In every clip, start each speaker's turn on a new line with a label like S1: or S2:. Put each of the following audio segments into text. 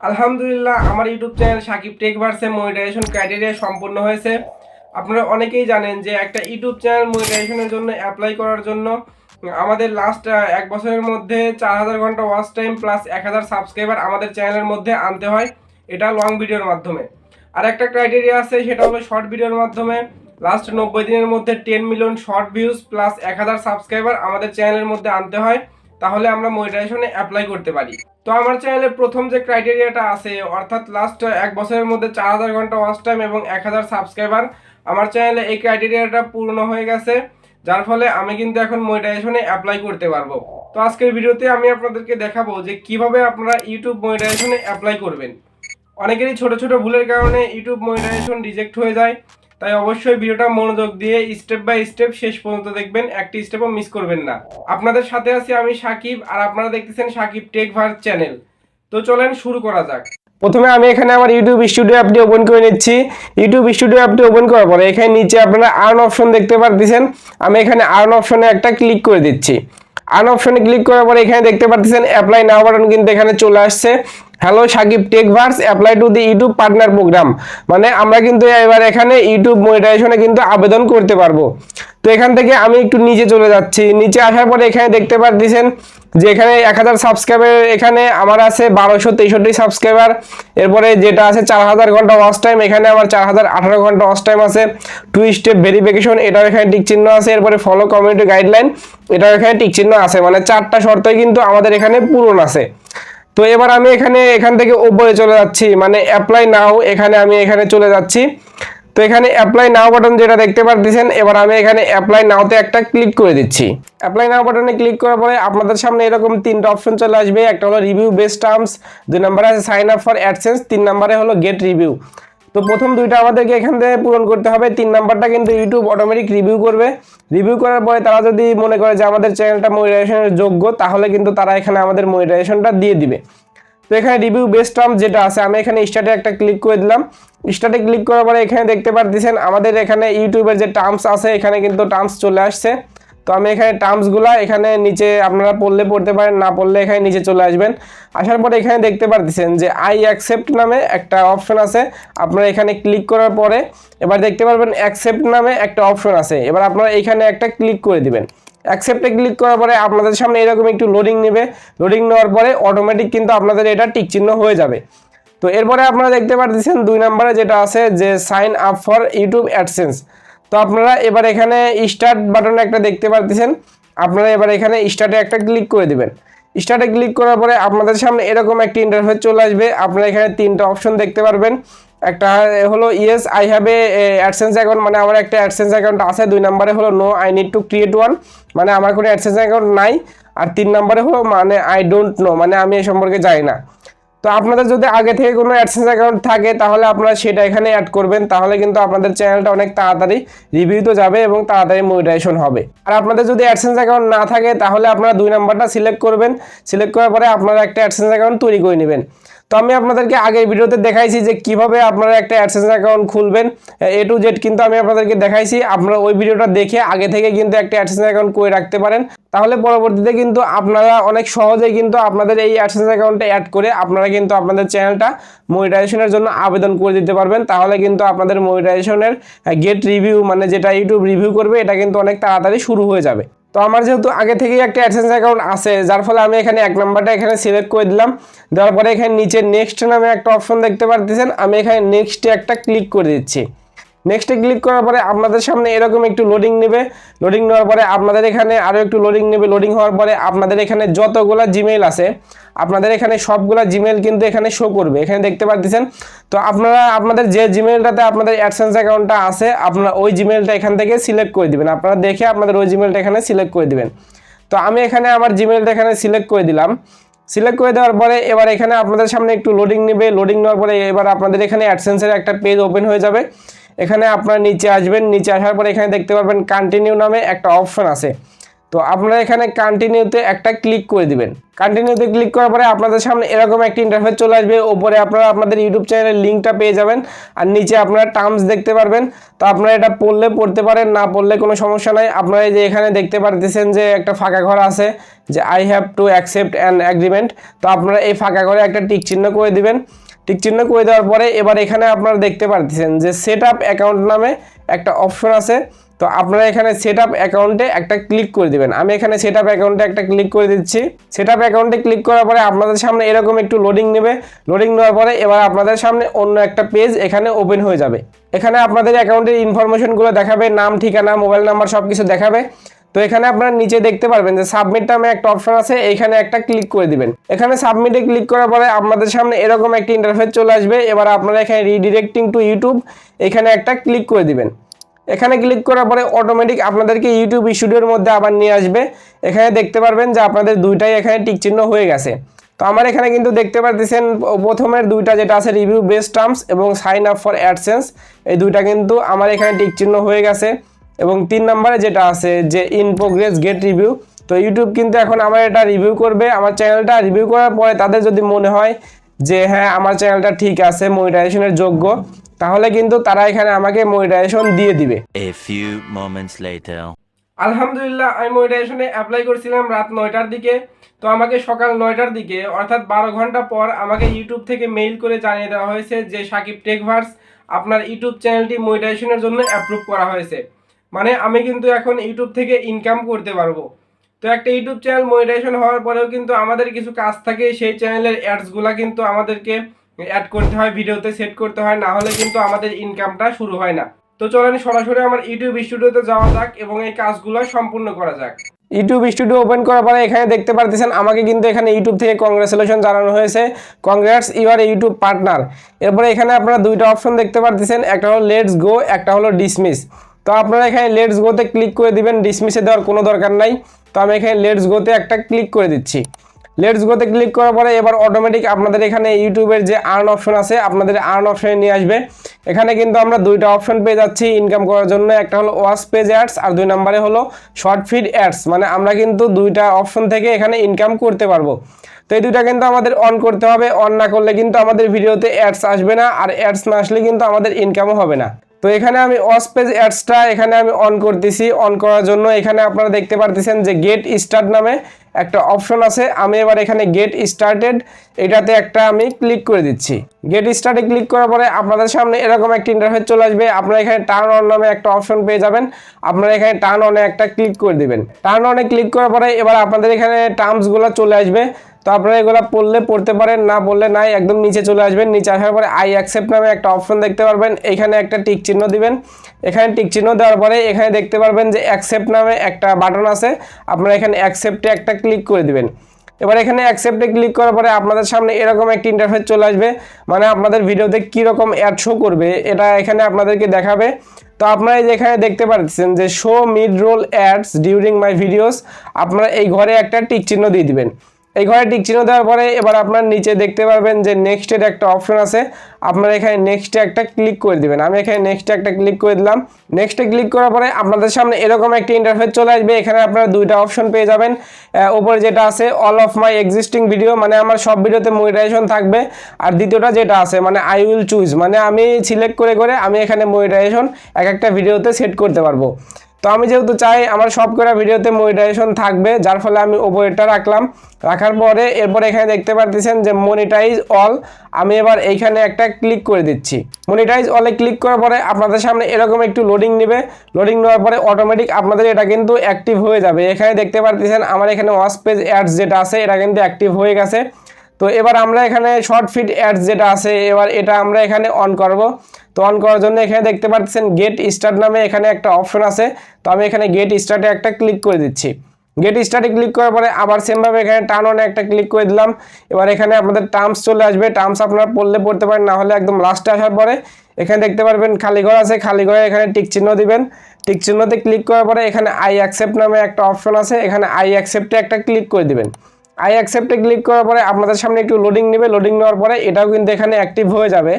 S1: আলহামদুলিল্লাহ, আমার YouTube channel Sakib tech ভার্সে মনিটাইজেশন ক্রাইটেরিয়া সম্পূর্ণ হয়েছে। আপনারা অনেকেই জানেন যে একটা ইউটিউব চ্যানেল মনিটাইজেশনের জন্য অ্যাপ্লাই করার জন্য আমাদের লাস্ট এক বছরের মধ্যে চার হাজার ঘণ্টা ওয়াচ টাইম প্লাস এক হাজার সাবস্ক্রাইবার আমাদের চ্যানেলের মধ্যে আনতে হয়। এটা লং ভিডিওর মাধ্যমে। আর একটা ক্রাইটেরিয়া আছে, সেটা হলো শর্ট ভিডিওর মাধ্যমে। লাস্ট নব্বই দিনের মধ্যে ten million short views plus এক হাজার সাবস্ক্রাইবার আমাদের চ্যানেলের মধ্যে আনতে হয়। তাহলে আমরা মনিটাইজেশনে অ্যাপ্লাই করতে পারি। তো আমার চ্যানেলে প্রথম যে ক্রাইটেরিয়াটা আছে, অর্থাৎ লাস্ট এক বছরের মধ্যে চার হাজার ঘণ্টা ওয়াচ টাইম এবং এক হাজার সাবস্ক্রাইবার আমার চ্যানেলে এই ক্রাইটেরিয়াটা পূর্ণ হয়ে গেছে, যার ফলে আমি কিন্তু এখন মনিটাইজেশনে অ্যাপ্লাই করতে পারব। তো আজকের ভিডিওতে আমি আপনাদেরকে দেখাবো যে কীভাবে আপনারা ইউটিউব মনিটাইজেশনে অ্যাপ্লাই করবেন। অনেকেরই ছোট ছোট ভুলের কারণে ইউটিউব মনিটাইজেশন রিজেক্ট হয়ে যায় তাই অবশ্যই ভিডিওটা মনোযোগ দিয়ে স্টেপ বাই স্টেপ শেষ পর্যন্ত দেখবেন। একটি স্টেপও মিস করবেন না। আপনাদের সাথে আছি আমি সাকিব, আর আপনারা দেখতেছেন সাকিব টেক ভার চ্যানেল তো চলেন শুরু করা যাক। প্রথমে আমি এখানে আমার ইউটিউব স্টুডিও অ্যাপটি ওপেন করে নিচ্ছি। ইউটিউব স্টুডিও অ্যাপটি ওপেন করার পরে এখানে নিচে আপনারা আর্ন অপশন দেখতে পাচ্ছেন আমি এখানে আর্ন অপশনে একটা ক্লিক করে দিচ্ছি। আর্ন অপশনে ক্লিক করার পরে এখানে দেখতে পাচ্ছেন অ্যাপ্লাই নাও বাটন কিন্তু এখানে চলে আসছে। Hello Sakib tech verse apply to the YouTube partner program মানে আমরা কিন্তু এবার এখানে ইউটিউব মনিটাইজেশনে কিন্তু আবেদন করতে পারব। তো এখান থেকে আমি একটু নিচে চলে যাচ্ছি। নিচে আসার পরে এখানে দেখতে পাচ্ছেন যে এখানে এক হাজার সাবস্ক্রাইবার এখানে আমার আছে বারোশো তেষট্টি সাবস্ক্রাইবার এরপরে যেটা আছে চার হাজার ঘণ্টা ওয়াচ টাইম এখানে আমার চার হাজার আঠারো ঘণ্টা ওয়াচ টাইম আছে। টু স্টেপ ভেরিফিকেশন এটাও এখানে টিক চিহ্ন আছে। এরপরে ফলো কমিউনিটি গাইডলাইন এটাও এখানে টিক চিহ্ন আছে। মানে চারটা শর্তই কিন্তু আমাদের এখানে পূরণ আছে। তো এবার আমি এখানে, এখান থেকে ওপরে চলে যাচ্ছি মানে অ্যাপ্লাই নাও এখানে আমি এখানে চলে যাচ্ছি। তো এখানে অ্যাপ্লাই নাও বাটন যেটা দেখতে পারতেছেন, এবার আমি এখানে অ্যাপ্লাই নাওতে একটা ক্লিক করে দিচ্ছি। অ্যাপ্লাই নাও বাটনে ক্লিক করার পরে আপনাদের সামনে এরকম তিনটা অপশন চলে আসবে, একটা হলো রিভিউ বেস্ট টার্মস দুই নম্বরে আছে সাইন আপ ফর অ্যাডসেন্স তিন নম্বরে হলো গেট রিভিউ তো প্রথম দুইটা আমাদেরকে এখান থেকে পূরণ করতে হবে। তিন নাম্বারটা কিন্তু ইউটিউব অটোমেটিক রিভিউ করবে। রিভিউ করার পরে তারা যদি মনে করে যে আমাদের চ্যানেলটা মনিটাইজেশনের যোগ্য, তাহলে কিন্তু তারা এখানে আমাদের মনিটাইজেশনটা দিয়ে দিবে। তো এখানে রিভিউ বেস্ট টার্ম যেটা আছে, আমি এখানে স্টার্টে একটা ক্লিক করে দিলাম। স্টার্টে ক্লিক করার পরে এখানে দেখতে পারতেছেন, আমাদের এখানে ইউটিউবের যে টার্মস আছে, এখানে কিন্তু টার্মস চলে আসছে। তো আমি এখানে টার্মসগুলা এখানে নিচে আপনারা পড়লে পড়তে পারেন, না পড়লে এখানে নিচে চলে আসবেন। আসার পরে এখানে দেখতে পারতেছেন যে আই অ্যাকসেপ্ট নামে একটা অপশন আছে। আপনারা এখানে ক্লিক করার পরে এবার দেখতে পারবেন অ্যাকসেপ্ট নামে একটা অপশন আছে। এবার আপনারা এখানে একটা ক্লিক করে দিবেন। অ্যাকসেপ্টে ক্লিক করার পরে আপনাদের সামনে এরকম একটু লোডিং নেবে। লোডিং নেওয়ার পরে অটোমেটিক কিন্তু আপনাদের এটা টিক চিহ্ন হয়ে যাবে। তো এরপরে আপনারা দেখতে পারতেছেন দুই নম্বরে যেটা আছে যে sign up for YouTube AdSense তো আপনারা এবার এখানে স্টার্ট বাটনে একটা দেখতে পারতেছেন। আপনারা এবার এখানে স্টার্টে একটা ক্লিক করে দেবেন। স্টার্টে ক্লিক করার পরে আপনাদের সামনে এরকম একটি ইন্টারফেস চলে আসবে। আপনারা এখানে তিনটা অপশন দেখতে পারবেন। একটা হলো yes I have a AdSense account মানে আমার একটা অ্যাডসেন্স অ্যাকাউন্ট আছে। দুই নম্বরে হলো no I need to create one মানে আমার কোনো অ্যাডসেন্স অ্যাকাউন্ট নাই। আর তিন নম্বরে হলো মানে আই ডোন্ট নো মানে আমি এ সম্পর্কে জানি না। তো আপনাদের যদি আগে থেকে কোনো অ্যাডসেন্স অ্যাকাউন্ট থাকে, তাহলে আপনারা সেটা এখানে অ্যাড করবেন। তাহলে কিন্তু আপনাদের চ্যানেলটা অনেক তাড়াতাড়ি রিভিউ তো যাবে এবং তাড়াতাড়ি মনিটাইজেশন হবে। আর আপনাদের যদি অ্যাডসেন্স অ্যাকাউন্ট না থাকে, তাহলে আপনারা দুই নাম্বারটা সিলেক্ট করবেন। সিলেক্ট করার পরে আপনারা একটা অ্যাডসেন্স অ্যাকাউন্ট তৈরি করে নেবেন। তো আমি আপনাদেরকে আগের ভিডিওতে দেখাইছি যে কীভাবে আপনারা একটা অ্যাডসেন্স অ্যাকাউন্ট খুলবেন, এ টু জেড কিন্তু আমি আপনাদেরকে দেখাইছি। আপনারা ওই ভিডিওটা দেখে আগে থেকে কিন্তু একটা অ্যাডসেন্স অ্যাকাউন্ট করে রাখতে পারেন। তাহলে পরবর্তীতে কিন্তু আপনারা অনেক সহজেই কিন্তু আপনাদের এই অ্যাডসেন্স অ্যাকাউন্টে অ্যাড করে আপনারা কিন্তু আপনাদের চ্যানেলটা মনিটাইজেশনের জন্য আবেদন করে দিতে পারবেন। তাহলে কিন্তু আপনাদের মনিটাইজেশনের গেট রিভিউ মানে যেটা ইউটিউব রিভিউ করবে, এটা কিন্তু অনেক তাড়াতাড়ি শুরু হয়ে যাবে। তো আমার যেহেতু আগে থেকেই একটা অ্যাডসেন্স অ্যাকাউন্ট আছে, যার ফলে আমি এখানে এক নাম্বারটা এখানে সিলেক্ট করে দিলাম। দেওয়ার পরে এখানে নিচে নেক্সট নামে একটা অপশন দেখতে পারতেছেন, আমি এখানে নেক্সটে একটা ক্লিক করে দিচ্ছি। নেক্সটে ক্লিক করার পরে আপনাদের সামনে এরকম একটু লোডিং নেবে। লোডিং নেওয়ার পরে আপনাদের এখানে আরও একটু লোডিং নেবে। লোডিং হওয়ার পরে আপনাদের এখানে যতগুলা জিমেইল আছে, আপনাদের এখানে সবগুলা জিমেইল কিন্তু এখানে শো করবে। এখানে দেখতে পাচ্ছেন তো আপনারা, আপনাদের যে জিমেইলটাতে আপনাদের অ্যাডসেন্স অ্যাকাউন্টটা আছে, আপনারা ওই জিমেইলটা এখান থেকে সিলেক্ট করে দিবেন। আপনারা দেখে আপনাদের ওই জিমেইলটা এখানে সিলেক্ট করে দেবেন। তো আমি এখানে আমার জিমেইলটা এখানে সিলেক্ট করে দিলাম। সিলেক্ট করে দেওয়ার পরে এবার এখানে আপনাদের সামনে একটু লোডিং নেবে। লোডিং নেওয়ার পরে এবার আপনাদের এখানে অ্যাডসেন্সের একটা পেজ ওপেন হয়ে যাবে। এখানে আপনারা নিচে আসবেন, নিচে আসার পরে এখানে দেখতে পারবেন কন্টিনিউ নামে একটা অপশন আছে। তো আপনারা এখানে কন্টিনিউতে একটা ক্লিক করে দিবেন। কন্টিনিউতে ক্লিক করার পরে আপনাদের সামনে এরকম একটা ইন্টারফেস চলে আসবে। ওপরে আপনারা আপনাদের ইউটিউব চ্যানেলের লিঙ্কটা পেয়ে যাবেন আর নিচে আপনারা টার্মস দেখতে পারবেন। তো আপনারা এটা পড়লে পড়তে পারেন, না পড়লে কোনো সমস্যা নাই। আপনারা যে এখানে দেখতে পারতেছেন যে একটা ফাঁকা ঘর আছে, যে I have to accept an agreement তো আপনারা এই ফাঁকা ঘরে একটা টিক চিহ্ন করে দিবেন। টিক চিহ্ন করে দেওয়ার পরে এবার এখানে আপনারা দেখতে পারতেছেন যে সেট আপ অ্যাকাউন্ট নামে একটা অপশন আছে। তো আপনারা এখানে সেট আপ অ্যাকাউন্টে একটা ক্লিক করে দিবেন। আমি এখানে সেট আপ অ্যাকাউন্টে একটা ক্লিক করে দিচ্ছি। সেট আপ অ্যাকাউন্টে ক্লিক করার পরে আপনাদের সামনে এরকম একটু লোডিং নেবে। লোডিং নেওয়ার পরে এবার আপনাদের সামনে অন্য একটা পেজ এখানে ওপেন হয়ে যাবে। এখানে আপনাদের অ্যাকাউন্টের ইনফরমেশনগুলো দেখাবে, নাম, ঠিকানা মোবাইল নাম্বার সব কিছু দেখাবে। তো এখানে আপনারা নিচে দেখতে পারবেন যে সাবমিট নামে একটা অপশন আছে এখানে একটা ক্লিক করে দিবেন। এখানে সাবমিটে ক্লিক করার পরে আপনাদের সামনে এরকম একটা ইন্টারফেস চলে আসবে, এবার আপনারা এখানে রিডিরেক্টিং টু ইউটিউব এখানে একটা ক্লিক করে দিবেন। এখানে ক্লিক করার পরে অটোমেটিক আপনাদেরকে ইউটিউব স্টুডিওর মধ্যে আবার নিয়ে আসবে। এখানে দেখতে পারবেন যে আপনাদের দুইটাই এখানে টিক চিহ্ন হয়ে গেছে। তো আমার এখানে কিন্তু দেখতে পারতেছেন প্রথমের দুইটা যেটা আছে রিভিউ বেস্ট টার্মস এবং সাইন আপ ফর অ্যাডসেন্স এই দুইটা কিন্তু আমার এখানে টিক চিহ্ন হয়ে গেছে। এবং তিন নম্বরে যেটা আছে যে ইন প্রোগ্রেস গেট রিভিউ তো ইউটিউব কিন্তু এখন আমার এটা রিভিউ করবে। আমার চ্যানেলটা রিভিউ করার পরে তাদের যদি মনে হয় যে হ্যাঁ আমার চ্যানেলটা ঠিক আছে মনিটাইজেশনের যোগ্য তাহলে কিন্তু তারা এখানে আমাকে মনিটাইজেশন দিয়ে দিবে. আলহামদুলিল্লাহ আমি মনিটাইজেশনে অ্যাপ্লাই করছিলাম রাত নয়টার দিকে। তো আমাকে সকাল নয়টার দিকে অর্থাৎ বারো ঘণ্টা পর আমাকে ইউটিউব থেকে মেইল করে জানিয়ে দেওয়া হয়েছে যে সাকিব টেকভার্স আপনার ইউটিউব চ্যানেলটি মনিটাইজেশনের জন্য অ্যাপ্রুভ করা হয়েছে। মানে আমি কিন্তু এখন ইউটিউব থেকে ইনকাম করতে পারব। তো একটা ইউটিউব চ্যানেল মনিটাইজেশন হওয়ার পরেও কিন্তু আমাদের কিছু কাজ থাকে, সেই চ্যানেলের অ্যাডসগুলো কিন্তু আমাদেরকে অ্যাড করতে হয় ভিডিওতে সেট করতে হয়, না হলে কিন্তু আমাদের ইনকামটা শুরু হয় না। তো চলেন সরাসরি আমার ইউটিউব স্টুডিওতে যাওয়া যাক এবং এই কাজগুলো সম্পূর্ণ করা যাক। ইউটিউব স্টুডিও ওপেন করার পরে এখানে দেখতে পারতেছেন, আমাকে কিন্তু এখানে ইউটিউব থেকে কংগ্রেচুলেশন জানানো হয়েছে। কংগ্রেটস ইউর ইউটিউব পার্টনার এরপরে এখানে আপনারা দুইটা অপশন দেখতে পারতেছেন, একটা হলো লেটস গো একটা হলো ডিসমিস তো আপনারা এখানে লেটস গোতে ক্লিক করে দিবেন ডিসমিসে দেওয়ার কোনো দরকার নাই। তো আমি এখানে লেটস গোতে একটা ক্লিক করে দিচ্ছি। লেটস গোতে ক্লিক করার পরে এবার অটোমেটিক আপনাদের এখানে ইউটিউবের যে আর্ন অপশন আছে, আপনাদের আর্ন অপশনে নিয়ে আসবে। এখানে কিন্তু আমরা দুইটা অপশন পেয়ে যাচ্ছি ইনকাম করার জন্য। একটা হলো ওয়াশ পেজ অ্যাডস আর দুই নম্বরে হলো শর্ট ফিড অ্যাডস মানে আমরা কিন্তু দুইটা অপশন থেকে এখানে ইনকাম করতে পারব। তো এই দুইটা কিন্তু আমাদের অন করতে হবে। অন না করলে কিন্তু আমাদের ভিডিওতে অ্যাডস আসবে না। আর অ্যাডস না আসলে কিন্তু আমাদের ইনকামও হবে না। তো এখানে আমি ওয়াচ পেজ অ্যাডসটা এখানে আমি অন করতেছি অন করার জন্য এখানে আপনারা দেখতে পারতেছেন যে গেট স্টার্ট নামে একটা অপশন আছে। আমি এবার এখানে গেট স্টার্টেড এটাতে একটা আমি ক্লিক করে দিচ্ছি। গেট স্টার্টে ক্লিক করার পরে আপনাদের সামনে এরকম একটা ইন্টারফেস চলে আসবে। আপনারা এখানে টার্ন অন নামে একটা অপশন পেয়ে যাবেন। আপনারা এখানে টার্ন অনে একটা ক্লিক করে দিবেন। টার্ন অনে ক্লিক করার পরে এবার আপনাদের এখানে টার্মসগুলো চলে আসবে। তো আপনারা এগুলো পড়লে, পড়তে পারেন, না পড়লে নাই, একদম নিচে চলে আসবেন, নিচে আসার পরে আই অ্যাকসেপ্ট নামে একটা অপশন দেখতে পারবেন, এখানে একটা টিক চিহ্ন দিবেন, এখানে টিক চিহ্ন দেওয়ার পরে এখানে দেখতে পারবেন যে অ্যাকসেপ্ট নামে একটা বাটন আছে, আপনারা এখানে অ্যাকসেপ্টে একটা ক্লিক করে দিবেন। এবার এখানে অ্যাকসেপ্টে ক্লিক করার পরে আপনাদের সামনে এরকম একটা ইন্টারফেস চলে আসবে মানে আপনাদের ভিডিওতে কীরকম অ্যাড শো করবে, এটা এখানে আপনাদেরকে দেখাবে। তো আপনারা এই যে এখানে দেখতে পাচ্ছেন যে show mid roll ads during my videos আপনারা এই ঘরে একটা টিক চিহ্ন দিয়ে দিবেন। এই ঘরে টিক চিহ্ন দেওয়ার পরে এবার আপনার নিচে দেখতে পারবেন যে নেক্সটের একটা অপশন আছে। আপনারা এখানে নেক্সটে একটা ক্লিক করে দিবেন। আমি এখানে নেক্সটে একটা ক্লিক করে দিলাম। নেক্সটে ক্লিক করার পরে আপনাদের সামনে এরকম একটা ইন্টারফেস চলে আসবে। এখানে আপনারা দুইটা অপশন পেয়ে যাবেন। উপরে যেটা আছে all of my existing video মানে আমার সব ভিডিওতে মনিটাইজেশন থাকবে। আর দ্বিতীয়টা যেটা আছে মানে আই উইল চুজ মানে আমি সিলেক্ট করে করে আমি এখানে মনিটাইজেশন এক একটা ভিডিওতে সেট করতে পারব। তো আমি যেহেতু চাই আমার সব করা ভিডিওতে মনিটাইজেশন থাকবে, যার ফলে আমি ওপরেরটা রাখলাম। রাখার পরে এরপর এখানে দেখতে পারতেছেন যে মনিটাইজ অল আমি এবার এইখানে একটা ক্লিক করে দিচ্ছি। মনিটাইজ অলে ক্লিক করার পরে আপনাদের সামনে এরকম একটু লোডিং নেবে। লোডিং নেওয়ার পরে অটোমেটিক আপনাদের এটা কিন্তু অ্যাক্টিভ হয়ে যাবে। এখানে দেখতে পারতেছেন আমার এখানে ওয়াচ পেজ অ্যাডস যেটা আছে, এটা কিন্তু অ্যাক্টিভ হয়ে গেছে। তো এবার আমরা এখানে শর্ট ফিট অ্যাডস যেটা আছে, এবার এটা আমরা এখানে অন করব। তো অন করার জন্য এখানে দেখতে পাচ্ছেন গেট স্টার্ট নামে এখানে একটা অপশন আছে। তো আমি এখানে গেট স্টার্টে একটা ক্লিক করে দিচ্ছি। গেট স্টার্টে ক্লিক করার পরে আবার সেমভাবে এখানে টার্ন অনে একটা ক্লিক করে দিলাম। এবার এখানে আপনাদের টার্মস চলে আসবে। টার্মস আপনারা পড়লে পড়তে পারেন, না হলে একদম লাস্টে আসার পরে এখানে দেখতে পারবেন খালি ঘর আছে, খালি ঘরে এখানে টিক চিহ্ন দিবেন। টিক চিহ্নতে ক্লিক করার পরে এখানে আই অ্যাকসেপ্ট নামে একটা অপশন আছে। এখানে আই অ্যাকসেপ্টে একটা ক্লিক করে দিবেন। আই অ্যাকসেপ্টে ক্লিক করার পরে আপনাদের সামনে একটু লোডিং নেবে। লোডিং নেওয়ার পরে এটাও কিন্তু এখানে অ্যাক্টিভ হয়ে যাবে।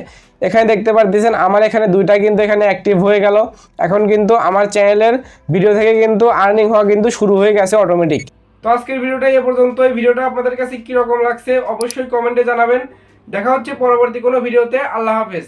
S1: এখানে দেখতে পারতেছেন, আমার এখানে দুইটা কিন্তু এখানে অ্যাক্টিভ হয়ে গেল। এখন কিন্তু আমার চ্যানেলের ভিডিও থেকে কিন্তু আর্নিং হওয়া কিন্তু শুরু হয়ে গেছে অটোমেটিক তো আজকের ভিডিওটা এ পর্যন্ত এই ভিডিওটা আপনাদের কাছে কীরকম লাগছে অবশ্যই কমেন্টে জানাবেন। দেখা হচ্ছে পরবর্তী কোনো ভিডিওতে আল্লাহ হাফেজ।